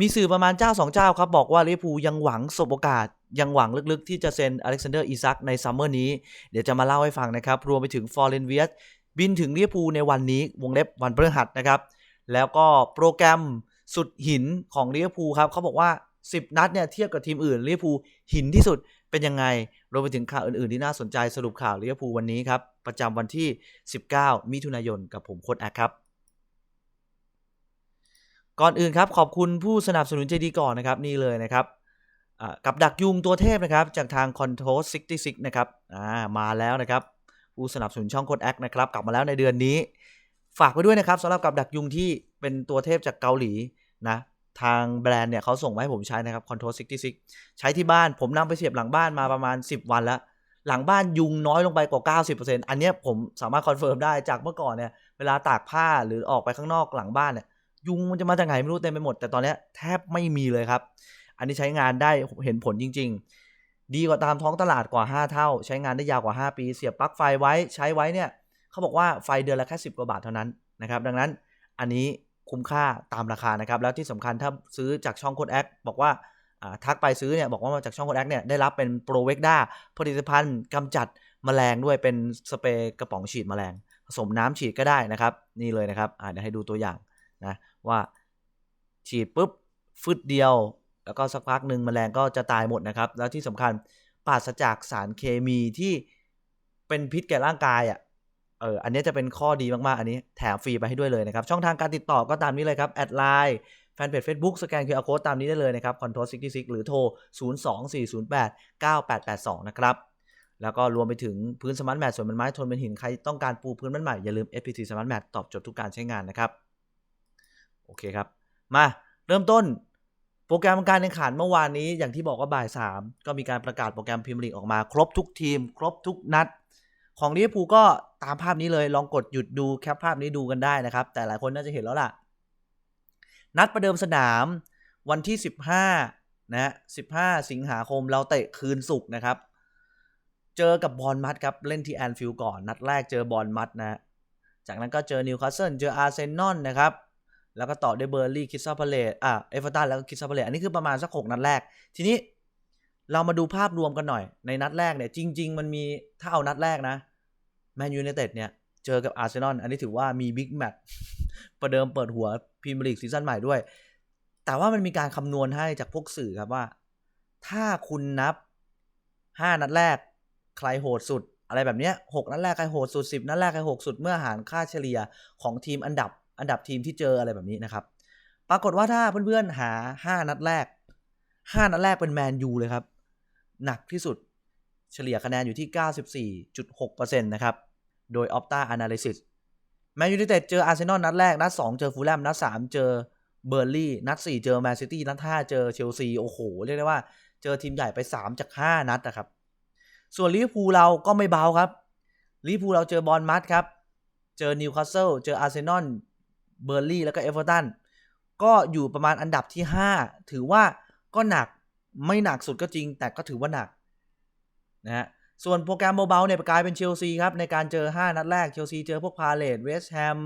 มีสื่อประมาณเจ้าสองเจ้าครับ บอกว่าลิเวอร์พูลยังหวังสบโอกาส ยังหวังลึกๆ ที่จะเซ็นอเล็กซานเดอร์อีซักในซัมเมอร์นี้ เดี๋ยวจะมาเล่าให้ฟังนะครับ รวมไปถึงฟอร์เรนเวียสบินถึงลิเวอร์พูลในวันนี้วงเล็บวันพฤหัสนะครับ แล้วก็โปรแกรมสุดหินของลิเวอร์พูลครับเขาบอกว่า 10 นัดเนี่ยเทียบกับทีมอื่นลิเวอร์พูลหินที่สุดเป็นยังไงรวมไปถึงข่าวอื่นๆที่น่าสนใจสรุปข่าวลิเวอร์พูลวันนี้ครับประจำวันที่ 19 มิถุนายนกับผมโค้ดแอคครับ ก่อนอื่นครับขอบคุณผู้สนับสนุนใจดีก่อนนะครับนี่เลยนะครับกับดักยุงตัวเทพนะครับ จากทาง Control 66 นะครับมาแล้วนะครับ ผู้สนับสนุนช่องโคดแอคนะครับ กลับมาแล้วในเดือนนี้ ฝากไว้ด้วยนะครับสำหรับกับดักยุงที่เป็นตัวเทพจากเกาหลีนะทางแบรนด์เนี่ยเขาส่งมาให้ผมใช้นะครับ Control 66 ใช้ที่บ้านผมนำไปเสียบหลังบ้านมาประมาณ 10 วันแล้ว หลังบ้านยุงน้อยลงไปกว่า 90%อันเนี้ยผมสามารถคอนเฟิร์มได้จากเมื่อก่อนเนี่ยเวลาตากผ้าหรือออกไปข้างนอกหลังบ้านเนี่ย ยุงมันจะมาจากไหนไม่รู้เต็มไปหมด แต่ตอนนี้แทบไม่มีเลยครับ อันนี้ใช้งานได้เห็นผลจริง ๆ ดีกว่าตามท้องตลาดกว่า 5 เท่า ใช้งานได้ยาวกว่า 5 ปี เสียบปลั๊กไฟไว้ใช้ไว้เนี่ยเขาบอกว่าไฟเดือนละแค่ 10 กว่าบาทเท่านั้นนะครับดังนั้นอันนี้คุ้มค่าตามราคานะครับ แล้วที่สำคัญถ้าซื้อจากช่องโคดแอคบอกว่าทักไปซื้อเนี่ยบอกว่ามาจากช่องโคดแอคเนี่ยได้รับเป็นโปรเวกด้าผลิตภัณฑ์กำจัดแมลงด้วยเป็นสเปรย์กระป๋องฉีดแมลงผสมน้ำฉีดก็ได้นะครับ นี่เลยนะครับเดี๋ยวให้ดูตัวอย่างนะ ว่าฉีดปุ๊บฟึดเดียว แล้วก็สักพักหนึ่งแมลงก็จะตายหมดนะครับ แล้วที่สำคัญปราศจากสารเคมีที่เป็นพิษแก่ร่างกายอะเอออันนี้จะเป็นข้อดีมาก ๆ อันนี้แถมฟรีไปให้ด้วยเลยนะครับ ช่องทางการติดต่อก็ตามนี้เลยครับ แอดไลน์แฟนเพจ Facebook สแกน QR Code ตามนี้ได้เลยนะครับ Control 66 หรือโทร 02408 9882 นะครับ แล้วก็รวมไปถึงพื้นสมาร์ทแมทส่วนเป็นไม้ทนเป็นหิน ใครต้องการปูพื้นบ้านใหม่ อย่าลืม FPT Smart Mat ตอบโจทย์ทุกการใช้งานนะครับ โอเคครับ มาเริ่มต้นโปรแกรมการแข่งขันเมื่อวานนี้อย่างที่บอกว่าบ่าย 3 ก็มีการประกาศโปรแกรมพรีเมียร์ลีกออกมาครบทุกทีม ครบทุกนัด ของลิเวอร์พูลก็ตามภาพนี้เลยลองกดหยุดดูแคปภาพนี้ดูกันได้นะครับ แต่หลายคนน่าจะเห็นแล้วล่ะ นัดประเดิมสนามวันที่ 15นะฮะ15 สิงหาคมเราเตะคืนศุกร์นะครับ เจอกับบอลมัดครับเล่นที่แอนฟิลด์ก่อน นัดแรกเจอบอลมัดนะ จากนั้นก็เจอนิวคาสเซิลเจออาร์เซนอลนะครับ แล้วก็ต่อด้วยเบอร์ลี่คิสซาพาเลตอะเอฟเวอร์ตันแล้วก็คิสซาพาเลตอันนี้คือประมาณสักหกนัดแรก ทีนี้เรามาดูภาพรวมกันหน่อย ในนัดแรกเนี่ย จริง ๆ มันมีถ้าเอานัดแรกนะแมนยูไนเต็ดเนี่ย เจอกับอาร์เซนอลอันนี้ถือว่ามีบิ๊กแมตช์ประเดิมเปิดหัวพรีเมียร์ลีกซีซั่นใหม่ด้วย แต่ว่ามันมีการคำนวณให้จากพวกสื่อครับว่า ถ้าคุณนับ5นัดแรก ใครโหดสุด อะไรแบบเนี้ยหกนัดแรกใครโหดสุด10นัดแรกใครโหดสุดเมื่อหารค่าเฉลี่ยของทีมอันดับ อันดับทีมที่เจออะไรแบบนี้นะครับ ปรากฏว่าถ้าเพื่อนๆหา 5 นัดแรก 5 นัดแรกเป็นแมนยูเลยครับ หนักที่สุดเฉลี่ยคะแนนอยู่ที่ 94.6%นะครับ โดย Opta Analysis แมนยู i นเต็ดเจออาร์เซนอลนัดแรก นัด 2 เจอฟูลแลมนัด 3 เจอเบอร์ลี่นัด 4 เจอแมนซิตี้นัด 5 เจอเชลซี โอ้โห เรียกได้ว่าเจอทีมใหญ่ไป 3 จาก 5 นัดนะครับ ส่วนลิเวอร์พูลเราก็ไม่เบาครับลิเวอร์พูลเราเจอบอลมัดครับ เจอนิวคาสเซิลเจออาร์เซนอล เบอร์ลี่แล้วก็เอเวอร์ตันก็อยู่ประมาณอันดับที่ 5 ถือว่าก็หนักไม่หนักสุดก็จริง แต่ก็ถือว่าหนักนะฮะส่วนโปรแกรมเบาๆเนี่ยกลายเป็นเชลซีครับ ในการเจอ 5 นัดแรกเชลซีเจอพวกพาเลตเวสต์แฮม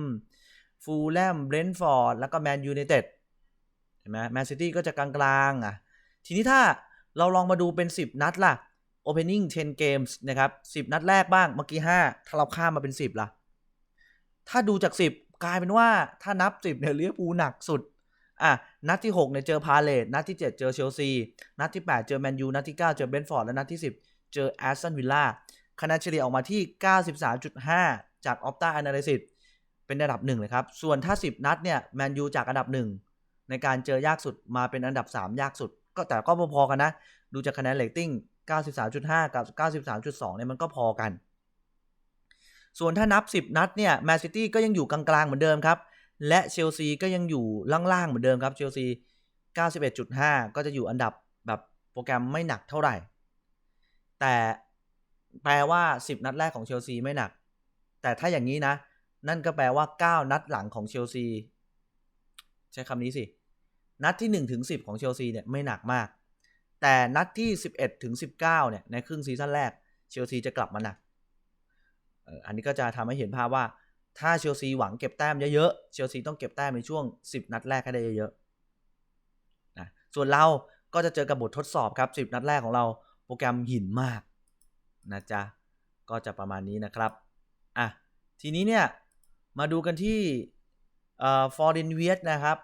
ฟูลแลมเบรนท์ฟอร์ดแล้วก็แมนยูไนเต็ดเห็นไหมแมนซิตี้ก็จะกลางๆอะทีนี้ถ้าเราลองมาดูเป็น 10 นัดล่ะ opening 10 games นะครับ 10 นัดแรกบ้างเมื่อกี้ 5 ถ้าเราข้ามมาเป็น 10 ล่ะ ถ้าดูจาก 10 กลายเป็นว่าถ้านับ10เนี่ยลิเวอร์พูลหนักสุดอะนัดที่6เนี่ยเจอพาเลตนัดที่ 7 เจอเชลซีนัดที่ 8 เจอแมนยูนัดที่ 9 เจอเบนฟอร์ดและนัดที่ 10 เจอแอสตันวิลล่าคะแนนเฉลี่ยออกมาที่ 93.5 จาก Opta Analysis เป็นอันดับ 1 เลยครับ ส่วนถ้า 10 นัดเนี่ยแมนยูจากอันดับ 1 ในการเจอยากสุดมาเป็นอันดับ 3 ยากสุด ก็แต่ก็พอๆกันนะ ดูจากคะแนนเรตติ้ง 93.5 กับ 93.2เนี่ยมันก็พอกัน ส่วนถ้านับ 10 นัดเนี่ยแมนซิตี้ก็ยังอยู่กลางๆเหมือนเดิมครับ และเชลซีก็ยังอยู่ล่างๆเหมือนเดิมครับเชลซี 91.5 ก็จะอยู่อันดับแบบโปรแกรมไม่หนักเท่าไหร่ แต่แปลว่า 10 นัดแรกของเชลซีไม่หนัก แต่ถ้าอย่างนี้นะ นั่นก็แปลว่า 9 นัดหลังของเชลซี ใช้คำนี้สิ นัดที่1ถึง10 ของเชลซีเนี่ยไม่หนักมาก แต่นัดที่ 11ถึง19เนี่ยในครึ่งซีซั่นแรกเชลซีจะกลับมาหนัก อันนี้ก็จะทำให้เห็นภาพว่าถ้าเชลซีหวังเก็บแต้มเยอะๆเชลซีต้องเก็บแต้มในช่วง 10 นัดแรกให้ได้เยอะๆส่วนเราก็จะเจอกับบททดสอบครับ 10 นัดแรกของเราโปรแกรมหินมากนะจ๊ะก็จะประมาณนี้นะครับอะทีนี้เนี่ยมาดูกันที่เอ่อ Foreign v i e t นะครับ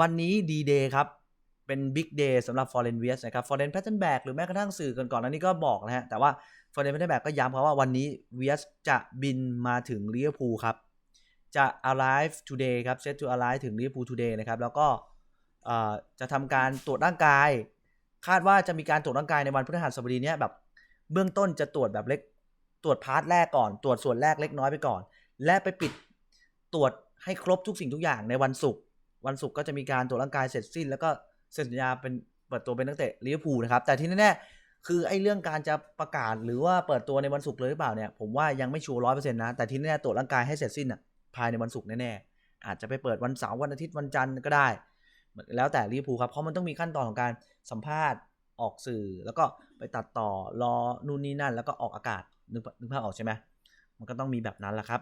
วันนี้ดีเดย์ครับ เป็นบิ๊กเดย์สำหรับ Foreign v i e t นะครับ Foreign Pattern Back หรือแม้กระทั่งสื่อก่อนๆอันนี้ก็บอกนะฮะแต่ว่า Foreign Pattern Back ก็ย้ำครับว่าวันนี้ v i e t จะบินมาถึงลิเวอร์พูลครับ จะ arrive today ครับ set to arrive ถึงลิเวอร์พูล today นะครับ แล้วก็จะทำการตรวจร่างกาย คาดว่าจะมีการตรวจร่างกายในวันพฤหัสบดีเนี้ยแบบเบื้องต้นจะตรวจแบบเล็กตรวจพาร์ทแรกก่อน ตรวจส่วนแรกเล็กน้อยไปก่อน และไปปิดตรวจให้ครบทุกสิ่งทุกอย่างในวันศุกร์วันศุกร์ก็จะมีการตรวจร่างกายเสร็จสิ้น แล้วก็เซ็นสัญญาเป็นเปิดตัวเป็นนักเตะลิเวอร์พูลนะครับแต่ที่แน่ๆ คือไอ้เรื่องการจะประกาศหรือว่าเปิดตัวในวันศุกร์เลยหรือเปล่าเนี่ยผมว่ายังไม่ชัวร์ร้อยเปอร์เซ็นต์นะ แต่ที่แน่ตรวจร่างกายให้เสร็จสิ้นอะภายในวันศุกร์แน่ๆอาจจะไปเปิดวันเสาร์วันอาทิตย์วันจันทร์ก็ได้ แล้วแต่ลิเวอร์พูลครับเพราะมันต้องมีขั้นตอนของการสัมภาษณ์ออกสื่อ แล้วก็ไปตัดต่อรอนู่นนี่นั่น แล้วก็ออกอากาศนึกนึกภาพออกใช่ไหมมันก็ต้องมีแบบนั้นแหละครับ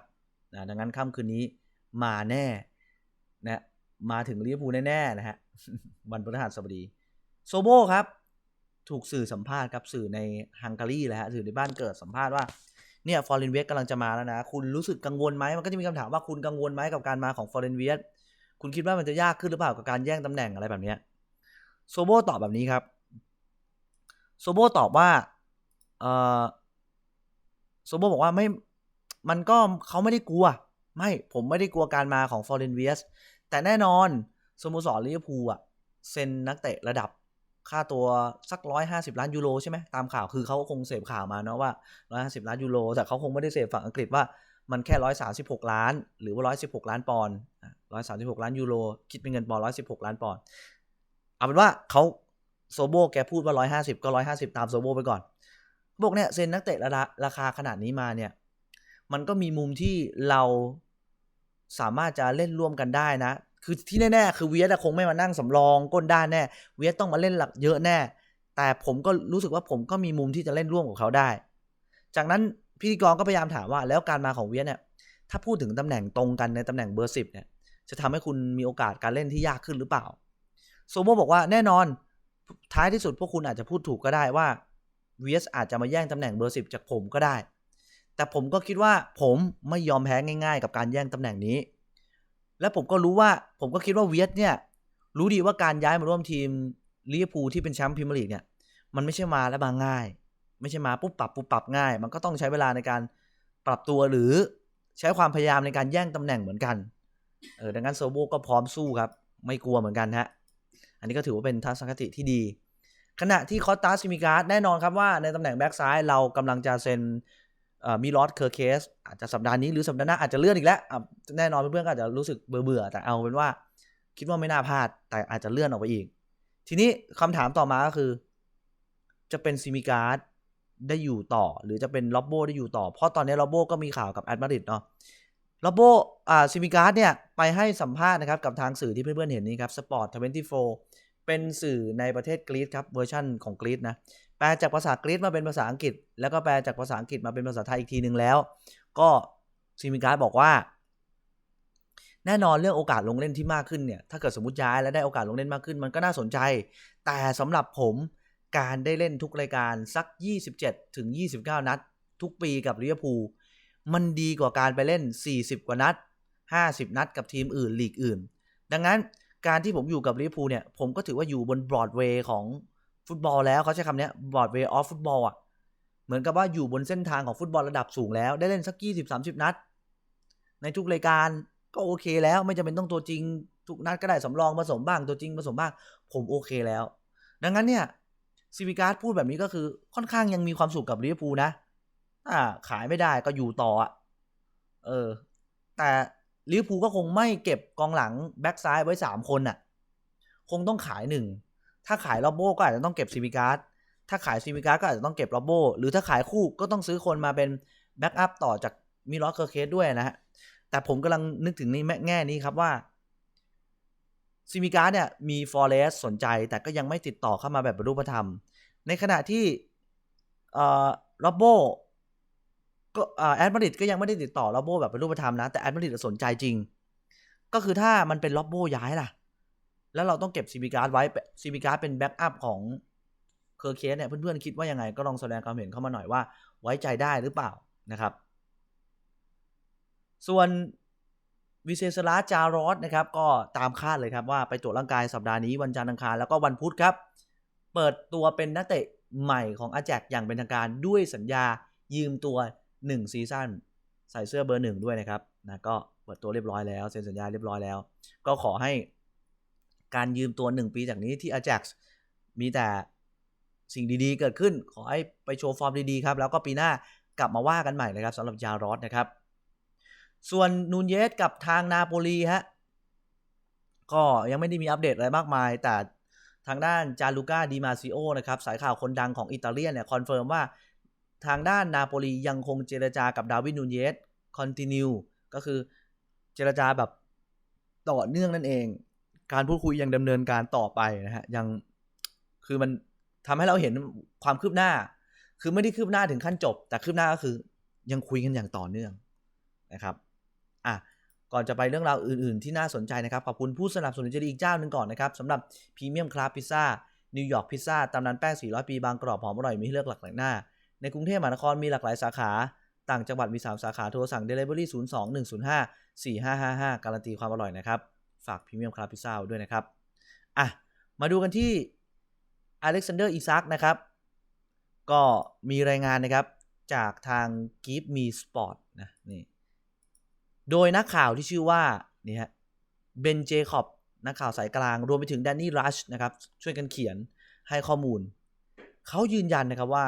นะดังนั้นค่ำคืนนี้มาแน่นะมาถึงลิเวอร์พูลแน่ๆนะฮะวันพฤหัสบดีโซโบครับ ถูกสื่อสัมภาษณ์ครับสื่อในฮังการีแหละฮะสื่อในบ้านเกิดสัมภาษณ์ว่าเนี่ยฟอร์เรนเวสกำลังจะมาแล้วนะ คุณรู้สึกกังวลไหมมันก็จะมีคำถามว่าคุณกังวลไหมกับการมาของฟอร์เรนเวสคุณคิดว่ามันจะยากขึ้นหรือเปล่ากับการแย่งตำแหน่งอะไรแบบเนี้ยโซโบตอบแบบนี้ครับโซโบตอบว่าเออโซโบบอกว่าไม่มันก็เขาไม่ได้กลัว ไม่ผมไม่ได้กลัวการมาของฟอร์เรนเวสแต่แน่นอนสโมสรลิเวอร์พูลอะเซ็นนักเตะระดับ ค่าตัวสักร้อยห้าสิบล้านยูโรใช่ไหมตามข่าวคือเขาคงเสพข่าวมาเนาะว่าร้อยห้าสิบล้านยูโรแต่เขาคงไม่ได้เสพฝั่งอังกฤษว่ามันแค่ร้อยสาสิบหกล้าน หรือว่าร้อยสิบหกล้านปอนด์ร้อยสาสิบหกล้านยูโรคิดเป็นเงินปอนด์ร้อยสิบหกล้านปอนด์เอาเป็นว่าเขาโซโบแกพูดว่าร้อยห้าสิบก็ร้อยห้าสิบตามโซโบไปก่อนบอกเนี่ยเซ็นนักเตะระราคาขนาดนี้มาเนี่ยมันก็มีมุมที่เราสามารถจะเล่นร่วมกันได้นะ คือที่แน่ๆคือเวียดคงไม่มานั่งสำรองก้นด้านแน่ เวียดต้องมาเล่นหลักเยอะแน่ แต่ผมก็รู้สึกว่าผมก็มีมุมที่จะเล่นร่วมกับเขาได้ จากนั้นพิธีกรก็พยายามถามว่าแล้วการมาของเวียดเนี่ยถ้าพูดถึงตำแหน่งตรงกันในตำแหน่งเบอร์สิบเนี่ยจะทำให้คุณมีโอกาสการเล่นที่ยากขึ้นหรือเปล่าโซโบบอกว่าแน่นอนท้ายที่สุดพวกคุณอาจจะพูดถูกก็ได้ว่าเวียอาจจะมาแย่งตำแหน่งเบอร์สิบจากผมก็ได้ แต่ผมก็คิดว่าผมไม่ยอมแพ้ง่าย ๆ กับการแย่งตำแหน่งนี้ และผมก็รู้ว่า ผมก็คิดว่าเวียดเนี่ย รู้ดีว่าการย้ายมาร่วมทีมลิเวอร์พูลที่เป็นแชมป์พรีเมียร์ลีกเนี่ย มันไม่ใช่มาแล้วมาง่าย ไม่ใช่มาปุ๊บปรับปุ๊บปรับง่าย มันก็ต้องใช้เวลาในการปรับตัวหรือใช้ความพยายามในการแย่งตำแหน่งเหมือนกัน เออดังนั้นโซโบก็พร้อมสู้ครับ ไม่กลัวเหมือนกันฮะ อันนี้ก็ถือว่าเป็นทัศนคติที่ดี ขณะที่คอสตาซิมิการ์ดแน่นอนครับว่าในตำแหน่งแบ็กซ้ายเรากำลังจะเซ็น มีลอสเคอร์เคสอาจจะสัปดาห์นี้หรือสัปดาห์หน้าอาจจะเลื่อนอีกแล้วแน่นอนเพื่อนๆก็อาจจะรู้สึกเบื่อๆแต่เอาเป็นว่า คิดว่าไม่น่าพลาดแต่อาจจะเลื่อนออกไปอีก ทีนี้คำถามต่อมาก็คือ จะเป็นซิมิการ์ดได้อยู่ต่อ หรือจะเป็นล็อบโบได้อยู่ต่อ เพราะตอนนี้ล็อบโบก็มีข่าวกับแอดมาริดเนาะล็อบโบอ่าซิมิการ์ดเนี่ยไปให้สัมภาษณ์นะครับกับทางสื่อที่เพื่อนๆเห็นนี้ครับสปอร์ตทเวนตี้โฟเป็นสื่อในประเทศกรีซครับเวอร์ชั่นของกรีซนะ แปลจากภาษากรีซมาเป็นภาษาอังกฤษ แล้วก็แปลจากภาษาอังกฤษมาเป็นภาษาไทยอีกทีหนึ่งแล้ว ก็ซิมิการ์บอกว่า แน่นอนเรื่องโอกาสลงเล่นที่มากขึ้นเนี่ย ถ้าเกิดสมมติย้ายแล้วได้โอกาสลงเล่นมากขึ้น มันก็น่าสนใจ แต่สำหรับผมการได้เล่นทุกรายการสัก 27 ถึง 29 นัด ทุกปีกับลิเวอร์พูลมันดีกว่าการไปเล่น 40 กว่านัด 50 นัดกับทีมอื่นลีกอื่น ดังนั้นการที่ผมอยู่กับลิเวอร์พูลเนี่ย ผมก็ถือว่าอยู่บนบรอดเวย์ของ ฟุตบอลแล้วเขาใช้คำนี้บรอดเวย์ออฟฟุตบอลอะเหมือนกับว่าอยู่บนเส้นทางของฟุตบอลระดับสูงแล้ว ได้เล่นสัก20-30นัด ในทุกรายการก็โอเคแล้วไม่จำเป็นต้องตัวจริง ทุกนัดก็ได้สำรองผสมบ้างตัวจริงผสมบ้าง ผมโอเคแล้ว ดังนั้นเนี่ยซิมิการ์ดพูดแบบนี้ก็คือค่อนข้างยังมีความสุขกับลิเวอร์พูลนะอ่าขายไม่ได้ก็อยู่ต่ออะเออ แต่ลิเวอร์พูลก็คงไม่เก็บกองหลังแบ็กซ้ายไว้สามคนน่ะ คงต้องขายหนึ่ง ถ้าขายลอบโบก็อาจจะต้องเก็บซิมิการ์ดถ้าขายซิมิการ์ดก็อาจจะต้องเก็บลอบโบหรือถ้าขายคู่ก็ต้องซื้อคนมาเป็นแบ็กอัพต่อจากมิลอสเคอร์เคสด้วยนะฮะแต่ผมกำลังนึกถึงในแง่นี้ครับว่าซิมิการ์ดเนี่ยมีฟอร์เรสสนใจแต่ก็ยังไม่ติดต่อเข้ามาแบบรูปธรรม ในขณะที่เอ่อลอบโบก็แอดมาริดก็ยังไม่ได้ติดต่อล็อบโบแบบเป็นรูปธรรมนะ แต่แอดมาริดสนใจจริง ก็คือถ้ามันเป็นล็อบโบย้ายล่ะ แล้วเราต้องเก็บซีบีการ์ดไว้ซีบีการ์ดเป็นแบ็กอัพของเคอร์เคสเนี่ยเพื่อนๆคิดว่ายังไงก็ลองแสดงความเห็นเข้ามาหน่อยว่าไว้ใจได้หรือเปล่านะครับ ส่วนวิเซสลาจารอสนะครับ ก็ตามคาดเลยครับว่าไปตรวจร่างกายสัปดาห์นี้วันจันทร์อังคารแล้วก็วันพุธครับ เปิดตัวเป็นนักเตะใหม่ของอาแจกอย่างเป็นทางการด้วยสัญญายืมตัว 1 ซีซั่นใส่เสื้อเบอร์หนึ่งด้วยนะครับนะก็เปิดตัวเรียบร้อยแล้วเซ็นสัญญาเรียบร้อยแล้ว ก็ขอให้ การยืมตัว 1 ปีจากนี้ที่อาแจกมีแต่สิ่งดีๆ เกิดขึ้น ขอให้ไปโชว์ฟอร์มดีๆครับ แล้วก็ปีหน้ากลับมาว่ากันใหม่นะครับสำหรับยารอสนะครับ ส่วนนูนเยสกับทางนาโปลีฮะก็ยังไม่ได้มีอัปเดตอะไรมากมาย แต่ทางด้านจาลูก้าดิมาซิโอนะครับสายข่าวคนดังของอิตาเลียนเนี่ยคอนเฟิร์มว่าทางด้านนาโปลียังคงเจรจากับดาวิดนูนเยสคอนติเนียก็คือเจรจาแบบต่อเนื่องนั่นเอง การพูดคุยยังดำเนินการต่อไปนะฮะยังคือมันทำให้เราเห็นความคืบหน้า คือไม่ได้คืบหน้าถึงขั้นจบ แต่คืบหน้าก็คือยังคุยกันอย่างต่อเนื่องนะครับอะก่อนจะไปเรื่องราวอื่น ๆ ที่น่าสนใจนะครับ ขอบคุณผู้สนับสนุนใจดีอีกเจ้าหนึ่งก่อนนะครับสำหรับพรีเมียมคลาสพิซซ่านิวยอร์กพิซซ่าตำนานแป้ง 400 ปีบางกรอบหอมอร่อยมีให้เลือกหลากหลายหน้า ในกรุงเทพมหานครมีหลากหลายสาขา ต่างจังหวัดมี 3 สาขาโทรสั่ง Delivery 0 2 1 0 5 4 5 5 5 การันตีความอร่อยนะครับ ฝากพรีเมียมคลาสพิซ่าด้วยนะครับ อะ มาดูกันที่อเล็กซานเดอร์อีซักนะครับ ก็มีรายงานนะครับจากทาง Give Me Sport นะนี่โดยนักข่าวที่ชื่อว่านี่ฮะเบนเจคอบนักข่าวสายกลาง รวมไปถึงแดนนี่รัชนะครับ ช่วยกันเขียนให้ข้อมูล เขายืนยันนะครับว่า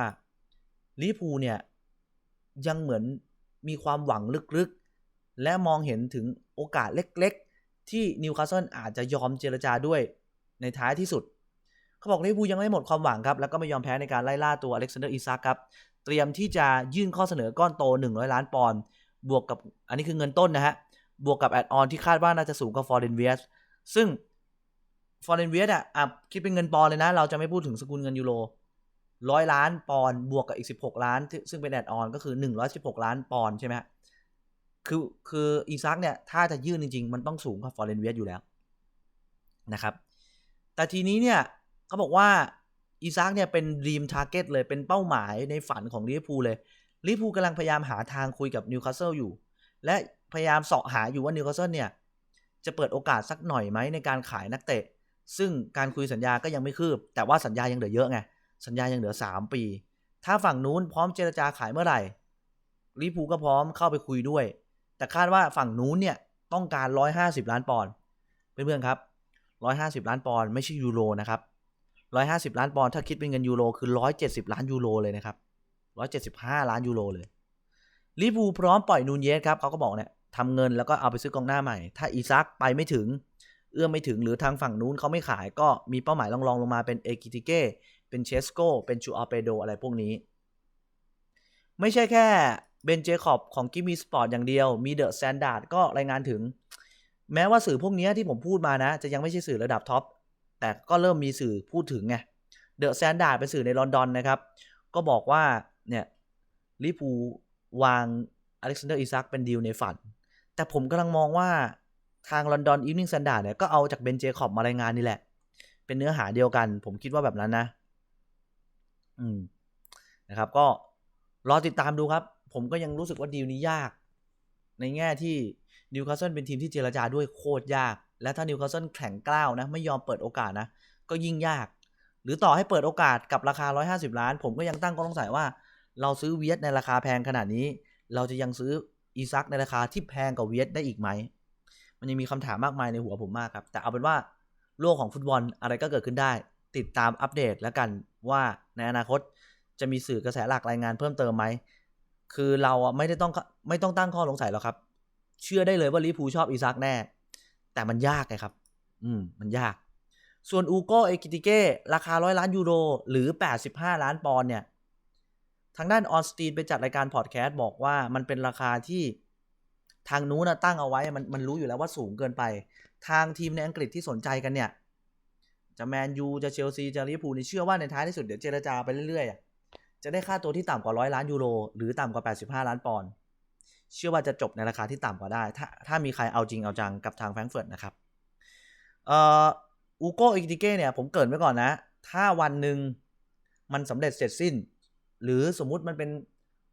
ลิพูเนี่ย ยังเหมือนมีความหวังลึกๆ และมองเห็นถึงโอกาสเล็กๆ ที่นิวคาสเซิลอาจจะยอมเจรจาด้วยในท้ายที่สุด เขาบอกลิพูยังไม่หมดความหวังครับ แล้วก็ไม่ยอมแพ้ในการไล่ล่าตัวอเล็กซานเดอร์อิซักครับ เตรียมที่จะยื่นข้อเสนอก้อนโต 100 ล้านปอนด์บวกกับอันนี้คือเงินต้นนะฮะบวกกับแอดออนที่คาดว่าน่าจะสูงกว่าฟอร์เรนเวียสซึ่งฟอร์เรนเวียสอะอะคิดเป็นเงินปอนด์เลยนะ เราจะไม่พูดถึงสกุลเงินยูโรร้อยล้านปอนด์บวกกับอีก 16 ล้าน ซึ่งเป็นแอดออนก็คือ 116 ล้านปอนด์ใช่ไหมฮะ คือคืออีซักเนี่ย ถ้าจะยื่นจริง ๆ มันต้องสูงกว่าฟอร์เรนเวียสอยู่แล้วนะครับ แต่ทีนี้เนี่ยเขาบอกว่าอีซักเนี่ยเป็นดีมทาร์เก็ตเลยเป็นเป้าหมายในฝันของลิเวอร์พูลเลยลิเวอร์พูลกำลังพยายามหาทางคุยกับนิวคาสเซิลอยู่ และพยายามเสาะหาอยู่ว่านิวคาสเซิลเนี่ย จะเปิดโอกาสสักหน่อยไหมในการขายนักเตะ ซึ่งการคุยสัญญาก็ยังไม่คืบ แต่ว่าสัญญายังเหลือเยอะไง สัญญายังเหลือ 3 ปี ถ้าฝั่งนู้นพร้อมเจรจาขายเมื่อไหร่ลิเวอร์พูลก็พร้อมเข้าไปคุยด้วย แต่คาดว่าฝั่งนู้นเนี่ยต้องการ 150 ล้านปอนด์เพื่อนๆครับ 150 ล้านปอนด์ไม่ใช่ยูโรนะครับ 150 ล้านปอนด์ถ้าคิดเป็นเงินยูโรคือ 170 ล้านยูโรเลยนะครับ 175 ล้านยูโรเลยลิบูพร้อมปล่อยนูนเยสครับเขาก็บอกเนี่ยทำเงินแล้วก็เอาไปซื้อกองหน้าใหม่ ถ้าอีซักไปไม่ถึง เอื้อมไม่ถึงหรือทางฝั่งนู้นเขาไม่ขายก็มีเป้าหมายรองๆลงมาเป็นเอกิติเก้เป็นเชสโกเป็นชูอาเปโดอะไรพวกนี้ ไม่ใช่แค่ เบนเจคอบของกิมมีสปอร์ตอย่างเดียว มีเดอะแซนด์ดก็รายงานถึง แม้ว่าสื่อพวกนี้ที่ผมพูดมานะ จะยังไม่ใช่สื่อระดับท็อป แต่ก็เริ่มมีสื่อพูดถึงไง เดอะแซนด์ดเป็นสื่อในลอนดอนนะครับ ก็บอกว่าเนี่ยลิปูวางอเล็กซานเดอร์อิซักเป็นดีลในฝัน แต่ผมกำลังมองว่าทางลอนดอนอีฟนิ่ง s ซนดาร์ดเนี่ยก็เอาจากเบนเจคอบมารายงานนี่แหละ เป็นเนื้อหาเดียวกัน ผมคิดว่าแบบนั้นนะ อืมนะครับ ก็รอติดตามดูครับ ผมก็ยังรู้สึกว่าดีลนี้ยาก ในแง่ที่นิวคาสเซิลเป็นทีมที่เจรจาด้วยโคตรยาก และถ้านิวคาสเซิลแข็งกล้าวนะ ไม่ยอมเปิดโอกาสนะ ก็ยิ่งยาก หรือต่อให้เปิดโอกาสกับราคา 150 ล้าน ผมก็ยังตั้งข้อสงสัยว่า เราซื้อเวียดในราคาแพงขนาดนี้ เราจะยังซื้ออีซักในราคาที่แพงกว่าเวียดได้อีกไหม มันยังมีคำถามมากมายในหัวผมมากครับ แต่เอาเป็นว่าโลกของฟุตบอลอะไรก็เกิดขึ้นได้ ติดตามอัปเดตแล้วกันว่าในอนาคตจะมีสื่อกระแสหลักรายงานเพิ่มเติมไหม คือเราอะไม่ได้ต้องไม่ต้องตั้งข้อสงสัยหรอกครับ เชื่อได้เลยว่าลิฟูชอบอีซักแน่ แต่มันยากไงครับ อืม มันยาก ส่วนอูโกเอกิติเก้ราคาร้อยล้านยูโรหรือ 85 ล้านปอนด์เนี่ย ทางด้านออนสตีนไปจัดรายการพอดแคสต์บอกว่ามันเป็นราคาที่ทางนู้นตั้งเอาไว้มันมันรู้อยู่แล้วว่าสูงเกินไป ทางทีมในอังกฤษที่สนใจกันเนี่ย จะแมนยูจะเชลซีจะลิเวอร์พูลนี่เชื่อว่าในท้ายที่สุดเดี๋ยวเจรจาไปเรื่อยๆ จะได้ค่าตัวที่ต่ำกว่าร้อยล้านยูโรหรือต่ำกว่า 85 ล้านปอนด์เชื่อว่าจะจบในราคาที่ต่ำกว่าได้ ถ้าถ้ามีใครเอาจริงเอาจังกับทางแฟรงก์เฟิร์ตนะครับเอ่ออูโกอิกิเก้เนี่ยผมเกรินไว้ก่อนนะ ถ้าวันหนึ่งมันสำเร็จเสร็จสิ้น หรือสมมุติมันเป็น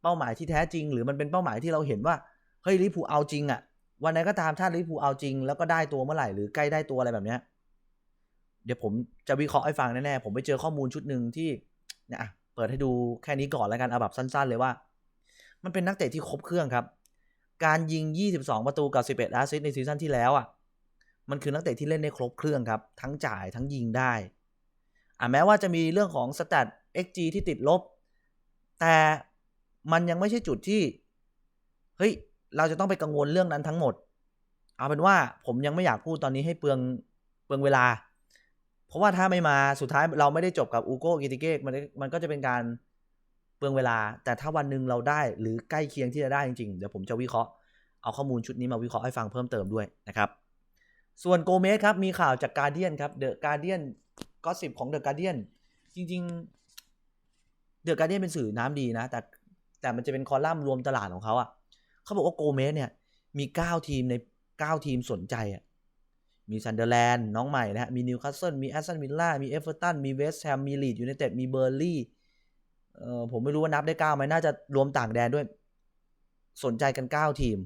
เป้าหมายที่แท้จริง หรือมันเป็นเป้าหมายที่เราเห็นว่าเฮ้ยลิเวอร์พูเอาจริงอะวันไหนก็ตามถ้าลิเวอร์พูเอาจริง แล้วก็ได้ตัวเมื่อไหร่หรือใกล้ได้ตัวอะไรแบบเนี้ยเดี๋ยวผมจะวิเคราะห์ให้ฟังแน่ๆผมไปเจอข้อมูลชุดหนึ่งที่เนี่ยอะ ปิดให้ดูแค่นี้ก่อนแล้วกันเอาแบบสั้น ๆ เลยว่า มันเป็นนักเตะที่ครบเครื่องครับ การยิง 22 ประตูกับ 11แอสซิสต์ในซีซั่นที่แล้วอะมันคือนักเตะที่เล่นได้ครบเครื่องครับ ทั้งจ่ายทั้งยิงได้อะแม้ว่าจะมีเรื่องของสแตท XG ที่ติดลบ แต่มันยังไม่ใช่จุดที่ เฮ้ย เราจะต้องไปกังวลเรื่องนั้นทั้งหมด เอาเป็นว่าผมยังไม่อยากพูดตอนนี้ให้เปลืองเปลืองเวลา เพราะว่าถ้าไม่มาสุดท้ายเราไม่ได้จบกับอูโกกิติเกกมันมันก็จะเป็นการเปลืองเวลา แต่ถ้าวันหนึ่งเราได้หรือใกล้เคียงที่จะได้จริงๆ เดี๋ยวผมจะวิเคราะห์เอาข้อมูลชุดนี้มาวิเคราะห์ให้ฟังเพิ่มเติมด้วยนะครับ ส่วนโกเมสครับ มีข่าวจากการเดียนครับเดอะการเดียนก็สิบของเดอะการเดียนจริงๆเดอะการเดียนเป็นสื่อน้ำดีนะ แต่แต่มันจะเป็นคอลัมน์รวมตลาดของเขาอะ่ะเขาบอกว่าโกเมสเนี่ยมี 9 ทีมใน 9 ทีมสนใจอะ มีซันเดอร์แลนด์น้องใหม่นะฮะ มีนิวคาสเซิล มีแอสตันวิลล่า มีเอฟเวอร์ตัน มีเวสต์แฮม มีลีดยูไนเต็ด มีเบอร์ลี่เอ่อผมไม่รู้ว่านับได้9ไหมน่าจะรวมต่างแดนด้วย สนใจกัน9ทีม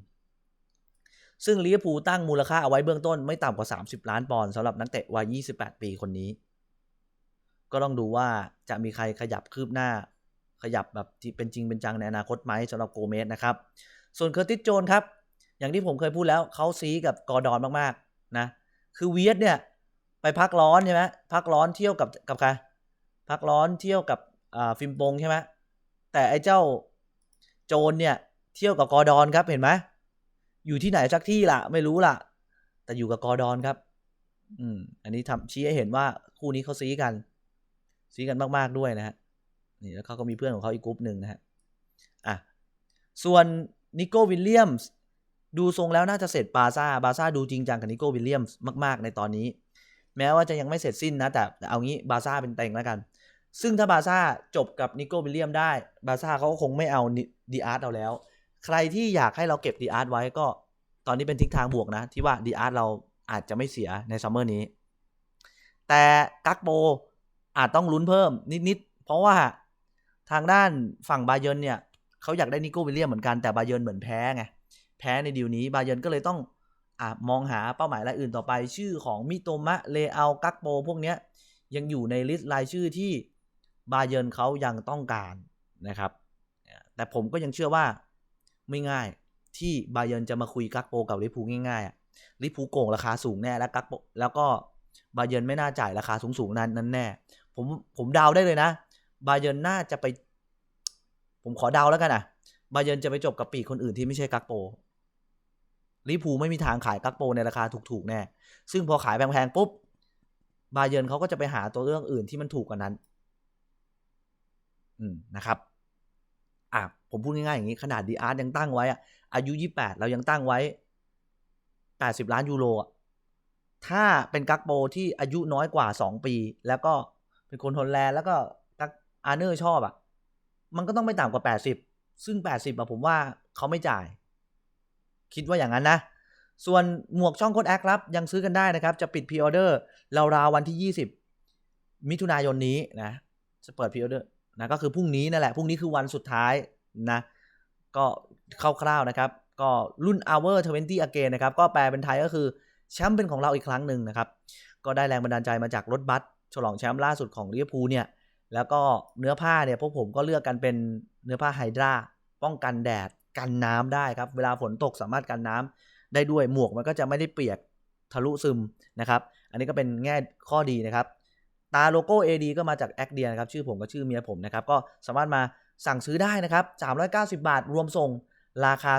ซึ่งลิเวอร์พูลตั้งมูลค่าเอาไว้เบื้องต้นไม่ต่ำกว่า 30 ล้านปอนด์สำหรับนักเตะวัย 28 ปีคนนี้ ก็ต้องดูว่าจะมีใครขยับคืบหน้า ขยับแบบเป็นจริงเป็นจังในอนาคตไหมสำหรับโกเมสนะครับ ส่วนเคอร์ติสโจนครับ อย่างที่ผมเคยพูดแล้วเขาซีกับกอร์ดอนมากๆนะ คือเวียดเนี่ย ไปพักร้อนใช่ไหมพักร้อนเที่ยวกับกับใครพักร้อนเที่ยวกับอ่าฟิมปงใช่ไหมแต่ไอ้เจ้าโจนเนี่ย เที่ยวกับกอร์ดอนครับเห็นไหมอยู่ที่ไหนสักที่ล่ะ ไม่รู้ล่ะ แต่อยู่กับกอร์ดอนครับ อืม อันนี้ทำชี้ให้เห็นว่าคู่นี้เขาซีกันซีกันมาก ๆ ด้วยนะฮะนี่แล้วเขาก็มีเพื่อนของเขาอีกกลุ่มหนึ่งนะฮะอะส่วนนิโก้วิลเลียมส์ ดูทรงแล้วน่าจะเสร็จบาซ่าบาซ่าดูจริงจังกับนิโก้วิลเลียมส์มาก ๆ ในตอนนี้ แม้ว่าจะยังไม่เสร็จสิ้นนะ แต่เอางี้บาซ่าเป็นเต็งแล้วกัน ซึ่งถ้าบาซ่าจบกับนิโก้วิลเลียมได้ บาซ่าเขาก็คงไม่เอาดีอาร์ตเอาแล้ว ใครที่อยากให้เราเก็บดีอาร์ตไว้ก็ ตอนนี้เป็นทิศทางบวกนะ ที่ว่าดีอาร์ตเราอาจจะไม่เสียในซัมเมอร์นี้ แต่กักโบอาจต้องลุ้นเพิ่มนิดๆเพราะว่าทางด้านฝั่งบาเยิร์นเนี่ยเขาอยากได้นิโก้วิลเลียมเหมือนกันแต่บาเยิร์นเหมือนแพ้ไง แพ้ในดีลนี้บาเยิร์นก็เลยต้องอมองหาเป้าหมายรายอื่นต่อไป ชื่อของมิโตมะเลอากักโป พวกเนี้ยยังอยู่ในลิสต์รายชื่อที่บาเยิร์นเขายังต้องการนะครับ แต่ผมก็ยังเชื่อว่าไม่ง่ายที่บาเยิร์นจะมาคุยกักโปกับลิปูง่ายๆลิปูโกงราคาสูงแน่แล้วกักโปแล้วก็บาเยิร์นไม่น่าจ่ายราคาสูงๆนั้นนั้นแน่ ผมผมเดาได้เลยนะ บาเยิร์นน่าจะไป ผมขอเดาแล้วกันอะ บาเยินจะไปจบกับปีกคนอื่นที่ไม่ใช่กักโปลิปูไม่มีทางขายกักโปในราคาถูกๆแน่ ซึ่งพอขายแพงๆปุ๊บบาเยินเขาก็จะไปหาตัวเรื่องอื่นที่มันถูกกว่านั้น อืมนะครับ อะผมพูดง่ายๆอย่างนี้ขนาดดีอาร์ตยังตั้งไว้อะอายุยี่แปดเรายังตั้งไว้แปดสิบล้านยูโรอะถ้าเป็นกักโปที่อายุน้อยกว่าสองปี แล้วก็เป็นคนฮอลแลนด์แล้วก็กักอาร์เนอร์ชอบอะ มันก็ต้องไม่ต่ำกว่าแปดสิบ ซึ่งแปดสิบอะผมว่าเขาไม่จ่าย คิดว่าอย่างนั้นนะ ส่วนหมวกช่องโคดแอคครับ ยังซื้อกันได้นะครับ จะปิดพรีออเดอร์ราวๆวันที่ 20 มิถุนายนนี้นะ จะเปิดพรีออเดอร์นะก็คือพรุ่งนี้นั่นแหละ พรุ่งนี้คือวันสุดท้ายนะ ก็คร่าวๆนะครับ ก็รุ่น hour 20 again นะครับ ก็แปลเป็นไทยก็คือแชมป์เป็นของเราอีกครั้งหนึ่งนะครับ ก็ได้แรงบันดาลใจมาจากรถบัสฉลองแชมป์ล่าสุดของลิเวอร์พูลเนี่ย แล้วก็เนื้อผ้าเนี่ยพวกผมก็เลือกกันเป็นเนื้อผ้าไฮดราป้องกันแดดกันน้ำได้ครับ เวลาฝนตกสามารถกันน้ำได้ด้วยหมวกมันก็จะไม่ได้เปียกทะลุซึมนะครับ อันนี้ก็เป็นแง่ข้อดีนะครับ ตาโลโก้ AD ก็มาจากแอคเดียนะครับ ชื่อผมก็ชื่อเมียผมนะครับ ก็สามารถมาสั่งซื้อได้นะครับ 390 บาท รวมส่ง ราคา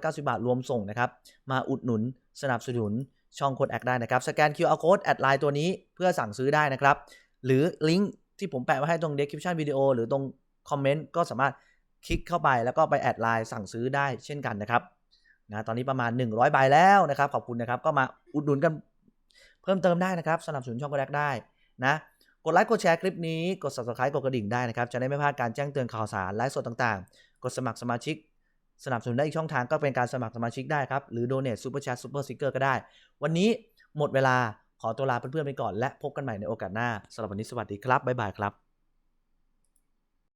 390 บาท รวมส่งนะครับ มาอุดหนุนสนับสนุนช่องโคดแอคได้นะครับ สแกน QR code แอดไลน์ตัวนี้เพื่อสั่งซื้อได้นะครับ หรือลิงก์ ที่ผมแปะไว้ให้ตรง description วิดีโอหรือตรงคอมเมนต์ก็สามารถคลิกเข้าไปแล้วก็ไปแอดไลน์สั่งซื้อได้เช่นกันนะครับนะตอนนี้ประมาณ 100ใบแล้วนะครับ ขอบคุณนะครับ ก็มาอุดหนุนกันเพิ่มเติมได้นะครับ สนับสนุนช่องโคดแอคได้นะกดไลค์กดแชร์คลิปนี้กด subscribe กดกระดิ่งได้นะครับ จะได้ไม่พลาดการแจ้งเตือนข่าวสารไลฟ์สดต่างๆ กดสมัครสมาชิก สนับสนุนได้อีกช่องทางก็เป็นการสมัครสมาชิกได้ครับ หรือ donate super chat super sticker ก็ได้ วันนี้หมดเวลา ขอตัวลาเพื่อนๆไปก่อนและพบกันใหม่ในโอกาสหน้าสำหรับวันนี้สวัสดีครับบ๊ายบายครับ